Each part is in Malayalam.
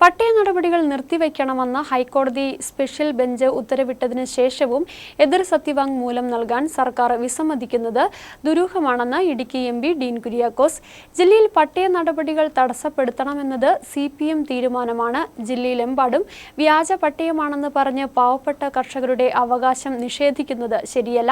പട്ടയ നടപടികൾ നിർത്തിവെക്കണമെന്ന് ഹൈക്കോടതി സ്പെഷ്യൽ ബെഞ്ച് ഉത്തരവിട്ടതിന് ശേഷവും എതിർ സത്യവാങ്മൂലം നൽകാൻ സർക്കാർ വിസമ്മതിക്കുന്നത് ദുരൂഹമാണെന്ന് ഇടുക്കി എം ഡീൻ കുര്യാക്കോസ്. ജില്ലയിൽ പട്ടയ നടപടികൾ തടസ്സപ്പെടുത്തണമെന്നത് സി പി എം തീരുമാനമാണ്. ജില്ലയിലെമ്പാടും വ്യാജ പട്ടയമാണെന്ന് പറഞ്ഞ് പാവപ്പെട്ട കർഷകരുടെ അവകാശം നിഷേധിക്കുന്നത് ശരിയല്ല.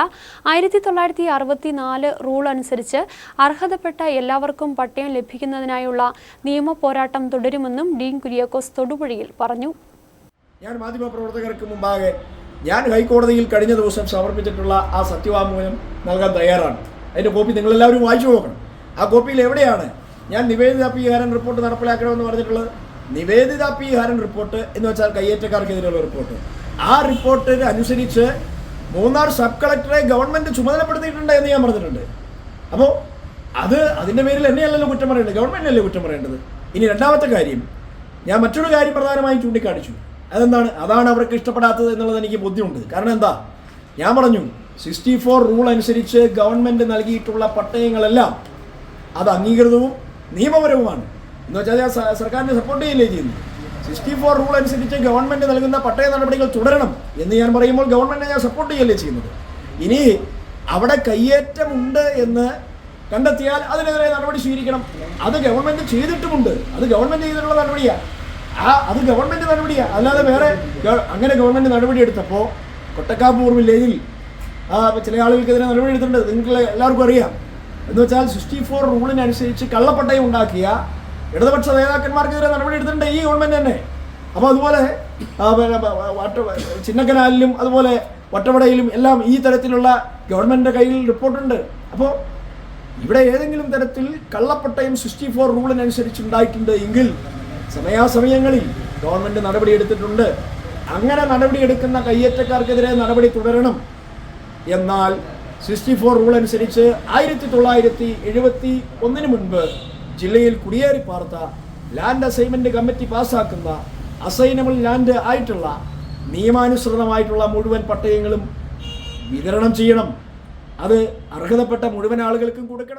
ആയിരത്തി തൊള്ളായിരത്തി അറുപത്തിനാല് റൂൾ അനുസരിച്ച് അർഹതപ്പെട്ട എല്ലാവർക്കും പട്ടയം ലഭിക്കുന്നതിനായുള്ള നിയമ പോരാട്ടം തുടരുമെന്നും ഡീൻ കുര്യാക്കോസ് തൊടുപുഴയിൽ പറഞ്ഞു. ഞാൻ മാധ്യമപ്രവർത്തകർക്ക് മുമ്പാകെ ഞാൻ ഹൈക്കോടതിയിൽ കഴിഞ്ഞ ദിവസം സമർപ്പിച്ചിട്ടുള്ള ആ സത്യവാങ്മൂലം നൽകാൻ തയ്യാറാണ്. അതിന്റെ കോപ്പി നിങ്ങളെല്ലാവരും വായിച്ചു നോക്കണം. ആ കോപ്പിയിൽ എവിടെയാണ് ഞാൻ നിവേദിത പി ഹരൻ റിപ്പോർട്ട് നടപ്പിലാക്കണമെന്ന് പറഞ്ഞിട്ടുള്ളത്? നിവേദിത പി ഹരൻ റിപ്പോർട്ട് എന്ന് വെച്ചാൽ കയ്യേറ്റക്കാർക്കെതിരെയുള്ള റിപ്പോർട്ട്. ആ റിപ്പോർട്ടിന് അനുസരിച്ച് മൂന്നാർ സബ് കളക്ടറെ ഗവൺമെന്റ് ചുമതലപ്പെടുത്തിയിട്ടുണ്ട് എന്ന് ഞാൻ പറഞ്ഞിട്ടുണ്ട്. അപ്പോൾ അത് അതിന്റെ പേരിൽ എന്നെയല്ലല്ലോ കുറ്റം പറയേണ്ടത്? ഗവൺമെന്റിനല്ലേ കുറ്റം പറയേണ്ടത്? ഇനി രണ്ടാമത്തെ കാര്യം ഞാൻ മറ്റൊരു കാര്യം പ്രധാനമായും ചൂണ്ടിക്കാണിച്ചു. അതെന്താണ്? അതാണ് അവർക്ക് ഇഷ്ടപ്പെടാത്തത് എന്നുള്ളത് എനിക്ക് ബോധ്യമുണ്ട്. കാരണം എന്താ? ഞാൻ പറഞ്ഞു സിക്സ്റ്റി ഫോർ റൂൾ അനുസരിച്ച് ഗവൺമെന്റ് നൽകിയിട്ടുള്ള പട്ടയങ്ങളെല്ലാം അത് അംഗീകൃതവും നിയമപരവുമാണ്. എന്ന് വെച്ചാൽ ഞാൻ സർക്കാരിനെ സപ്പോർട്ട് ചെയ്യില്ലേ ചെയ്യുന്നു? സിക്സ്റ്റി ഫോർ റൂൾ അനുസരിച്ച് ഗവൺമെന്റ് നൽകുന്ന പട്ടയ നടപടികൾ തുടരണം എന്ന് ഞാൻ പറയുമ്പോൾ ഗവൺമെന്റിനെ ഞാൻ സപ്പോർട്ട് ചെയ്യല്ലേ ചെയ്യുന്നത്? ഇനി അവിടെ കയ്യേറ്റമുണ്ട് എന്ന് കണ്ടെത്തിയാൽ അതിനെതിരെ നടപടി സ്വീകരിക്കണം. അത് ഗവൺമെന്റ് ചെയ്തിട്ടുമുണ്ട്. അത് ഗവൺമെന്റ് ചെയ്തിട്ടുള്ള നടപടിയാ. ആ അത് ഗവൺമെന്റ് നടപടിയാ. അല്ലാതെ വേറെ അങ്ങനെ ഗവൺമെന്റ് നടപടി എടുത്തപ്പോൾ കൊട്ടക്കാപ്പൂർ വില്ലേജിൽ ആ ചില ആളുകൾക്കെതിരെ നടപടി എടുത്തിട്ടുണ്ട്. നിങ്ങൾക്ക് എല്ലാവർക്കും അറിയാം. എന്ന് വെച്ചാൽ സിക്സ്റ്റി ഫോർ റൂളിനനുസരിച്ച് കള്ളപ്പട്ടയം ഉണ്ടാക്കിയ ഇടതുപക്ഷ നേതാക്കന്മാർക്കെതിരെ നടപടി എടുത്തിട്ടുണ്ട് ഈ ഗവൺമെന്റ് തന്നെ. അപ്പോൾ അതുപോലെ ചിന്നക്കനാലിലും അതുപോലെ വട്ടവടയിലും എല്ലാം ഈ തരത്തിലുള്ള ഗവൺമെന്റിന്റെ കയ്യിൽ റിപ്പോർട്ടുണ്ട്. അപ്പോൾ ഇവിടെ ഏതെങ്കിലും തരത്തിൽ കള്ളപ്പട്ടയം സിക്സ്റ്റി ഫോർ റൂളിനനുസരിച്ച് ഉണ്ടായിട്ടുണ്ട് എങ്കിൽ സമയാസമയങ്ങളിൽ ഗവൺമെന്റ് നടപടിയെടുത്തിട്ടുണ്ട്. അങ്ങനെ നടപടിയെടുക്കുന്ന കയ്യേറ്റക്കാർക്കെതിരെ നടപടി തുടരണം. എന്നാൽ സിക്സ്റ്റി ഫോർ റൂൾ അനുസരിച്ച് ആയിരത്തി തൊള്ളായിരത്തി എഴുപത്തി ഒന്നിന് മുൻപ് ജില്ലയിൽ കുടിയേറി പാർത്ത ലാൻഡ് അസൈൻമെന്റ് കമ്മിറ്റി പാസ്സാക്കുന്ന അസൈനബിൾ ലാൻഡ് ആയിട്ടുള്ള നിയമാനുസൃതമായിട്ടുള്ള മുഴുവൻ പട്ടയങ്ങളും വിതരണം ചെയ്യണം. അത് അർഹതപ്പെട്ട മുഴുവൻ ആളുകൾക്കും കൊടുക്കണം.